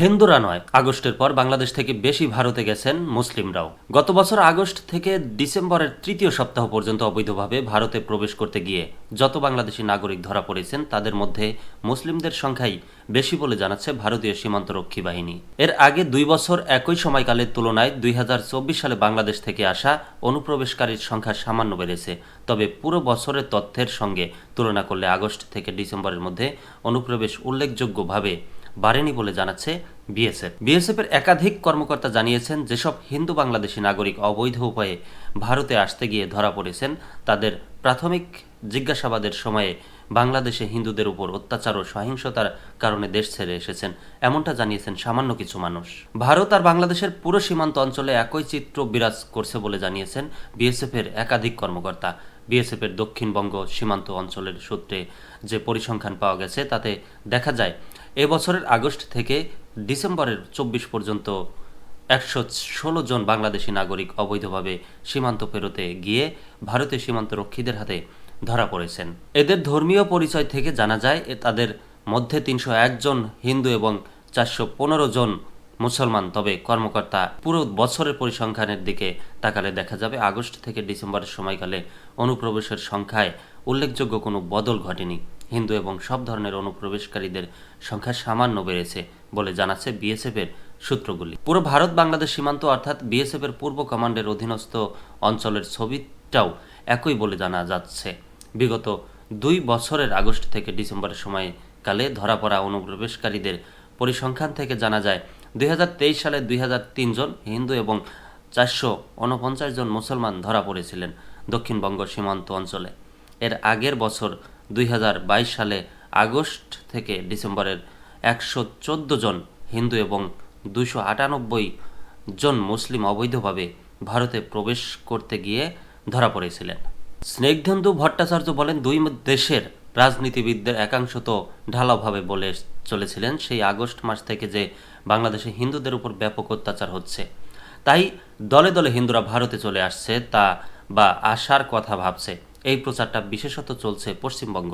হিন্দুরা নয়, আগস্টের পর বাংলাদেশ থেকে বেশি ভারতে গেছেন মুসলিমরাও। গত বছর আগস্ট থেকে ডিসেম্বরের তৃতীয় সপ্তাহ পর্যন্ত অবৈধভাবে ভারতে প্রবেশ করতে গিয়ে যত বাংলাদেশি নাগরিক ধরা পড়েছেন, তাদের মধ্যে মুসলিমদের সংখ্যাই বেশি বলে জানাচ্ছে ভারতীয় সীমান্তরক্ষী বাহিনী। এর আগে দুই বছর একই সময়কালের তুলনায় দুই হাজার চব্বিশ সালে বাংলাদেশ থেকে আসা অনুপ্রবেশকারীর সংখ্যা সামান্য বেড়েছে। তবে পুরো বছরের তথ্যের সঙ্গে তুলনা করলে আগস্ট থেকে ডিসেম্বরের মধ্যে অনুপ্রবেশ উল্লেখযোগ্যভাবে বাড়েনি বলে জানাচ্ছে বিএসএফ। বিএসএফ এর একাধিক কর্মকর্তা জানিয়েছেন, যেসব হিন্দু বাংলাদেশি নাগরিক অবৈধ উপায়ে ভারতে আসতে গিয়ে ধরা পড়েছেন, তাদের প্রাথমিক জিজ্ঞাসাবাদের সময়ে বাংলাদেশে হিন্দুদের উপর অত্যাচার ও সহিংসতার কারণে দেশ ছেড়ে এসেছেন। এমনটা জানিয়েছেন সামান্য কিছু মানুষ। ভারত আর বাংলাদেশের পুরো সীমান্ত অঞ্চলে একই চিত্র বিরাজ করছে বলে জানিয়েছেন বিএসএফ এর একাধিক কর্মকর্তা। বিএসএফ এর দক্ষিণবঙ্গ সীমান্ত অঞ্চলের সূত্রে যে পরিসংখ্যান পাওয়া গেছে, তাতে দেখা যায় এবছরের আগস্ট থেকে ডিসেম্বরের চব্বিশ পর্যন্ত একশো ষোলো জন বাংলাদেশি নাগরিক অবৈধভাবে সীমান্ত পেরোতে গিয়ে ভারতীয় সীমান্ত রক্ষীদের হাতে ধরা পড়েছেন। এদের ধর্মীয় পরিচয় থেকে জানা যায় তাদের মধ্যে তিনশো একজন হিন্দু এবং চারশো পনেরো জন মুসলমান, তবে কর্মকর্তা পুরো বছরের পরিসংখ্যানের দিকে তাকালে দেখা যাবে আগস্ট থেকে ডিসেম্বরের সময়কালে অনুপ্রবেশের সংখ্যায় উল্লেখযোগ্য কোনো বদল ঘটেনি। হিন্দু এবং সব ধরনের অনুপ্রবেশকারীদের সংখ্যা সামান্য বেড়েছে বলে জানাচ্ছে বিএসএফ এর সূত্রগুলি। পুরো ভারত বাংলাদেশ সীমান্ত অর্থাৎ বিএসএফ এর পূর্ব কমান্ডের অধীনস্থ অঞ্চলের ছবিটাও একই বলে জানা যাচ্ছে। বিগত দুই বছরের আগস্ট থেকে ডিসেম্বরের সময়কালে ধরা পড়া অনুপ্রবেশকারীদের পরিসংখ্যান থেকে জানা যায় দুই হাজার তেইশ সালে দুই জন হিন্দু এবং চারশো উনপঞ্চাশ জন মুসলমান ধরা পড়েছিলেন দক্ষিণবঙ্গ সীমান্ত অঞ্চলে। এর আগের বছর দুই হাজার বাইশ সালে আগস্ট থেকে ডিসেম্বরের একশো চোদ্দ জন হিন্দু এবং দুশো আটানব্বই জন মুসলিম অবৈধভাবে ভারতে প্রবেশ করতে গিয়ে ধরা পড়েছিলেন। স্নেকধন্দু ভট্টাচার্য বলেন, দুই দেশের রাজনীতিবিদদের একাংশ তো ঢালাওভাবে বলে চলেছিলেন, সেই আগস্ট মাস থেকে যে বাংলাদেশে হিন্দুদের উপর ব্যাপক অত্যাচার হচ্ছে। তাই দলে দলে হিন্দুরা ভারতে চলে আসছে, তা বা আসার কথা ভাবছে। এই প্রচারটা বিশেষত চলছে পশ্চিমবঙ্গ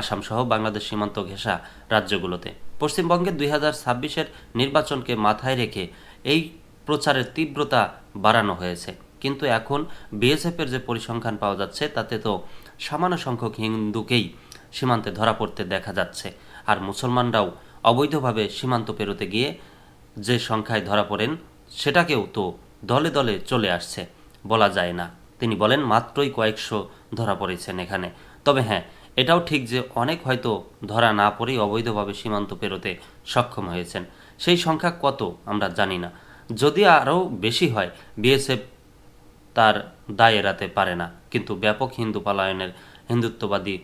আসাম সহ বাংলাদেশ সীমান্ত ঘেঁষা রাজ্যগুলোতে। পশ্চিমবঙ্গে দুই হাজার ছাব্বিশের নির্বাচনকে মাথায় রেখে এই প্রচারের তীব্রতা বাড়ানো হয়েছে। কিন্তু এখন বিএসএফের যে পরিসংখ্যান পাওয়া যাচ্ছে, তাতে তো সামান্য সংখ্যক হিন্দুকেই সীমান্তে ধরা পড়তে দেখা যাচ্ছে। আর মুসলমানরাও অবৈধভাবে সীমান্ত পেরোতে গিয়ে যে সংখ্যায় ধরা পড়েন, সেটাকেও তো দলে দলে চলে আসছে বলা যায় না। তিনি বলেন, মাত্রই কয়েকশো ধরা পড়েছেন এখানে। তবে হ্যাঁ এটাও ঠিক যে অনেক হয়তো ধরা না পড়েই অবৈধভাবে সীমান্ত পেরোতে সক্ষম হয়েছেন। সেই সংখ্যা কত আমরা জানি না। যদি আরও বেশি হয়, বিএসএফ তার দায় এড়াতে পারে না। কিন্তু ব্যাপক হিন্দু পালায়নের হিন্দুত্ববাদী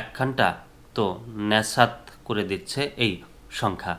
একখানটা তো ন্যাসাত করে দিচ্ছে এই সংখ্যা।